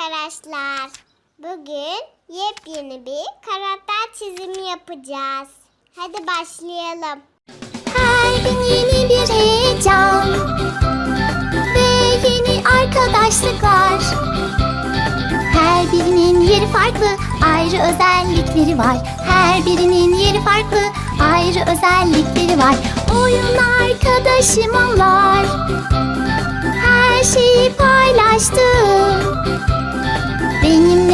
arkadaşlar. Bugün yepyeni bir karakter çizimi yapacağız. Hadi başlayalım. Her gün yeni bir heyecan Ve yeni arkadaşlıklar Her birinin yeri farklı Ayrı özellikleri var Her birinin yeri farklı Ayrı özellikleri var Oyun arkadaşım onlar Her şeyi paylaştım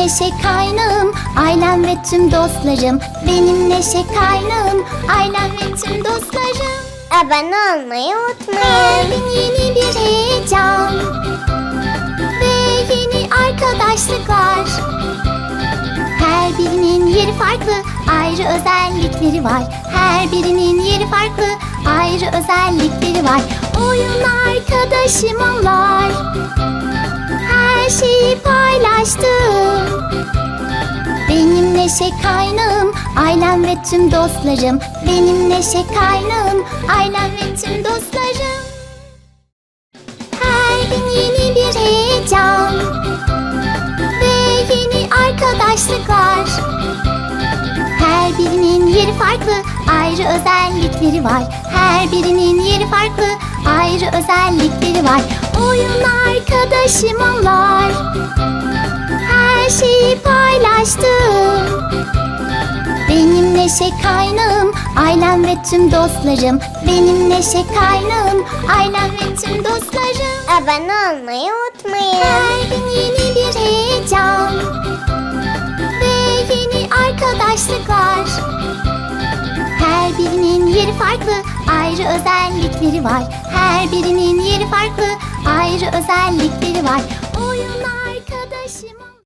neşe kaynağım, ailem ve tüm dostlarım. Benim neşe kaynağım, ailem ve tüm dostlarım. Abone olmayı Her unutmayın. gün yeni bir heyecan ve yeni arkadaşlıklar. Her birinin yeri farklı, ayrı özellikleri var. Her birinin yeri farklı, ayrı özellikleri var. Oyun arkadaşım onlar. Her şeyi paylaştım. Benim neşe kaynağım, ailem ve tüm dostlarım. Benim neşe kaynağım, ailem ve tüm dostlarım. Her gün yeni bir heyecan ve yeni arkadaşlıklar. Her birinin yeri farklı, ayrı özellikleri var. Her birinin yeri farklı, ayrı özellikleri var. Oyun arkadaşım onlar. Her şeyi paylaştım. Benim neşe kaynağım, ailem ve tüm dostlarım. Benim neşe kaynağım, ailem ve tüm dostlarım. Abone olmayı unutmayın. Her gün yeni bir heyecan ve yeni arkadaşlıklar. Her birinin yeri farklı, ayrı özellikleri var. Her birinin yeri farklı, ayrı özellikleri var.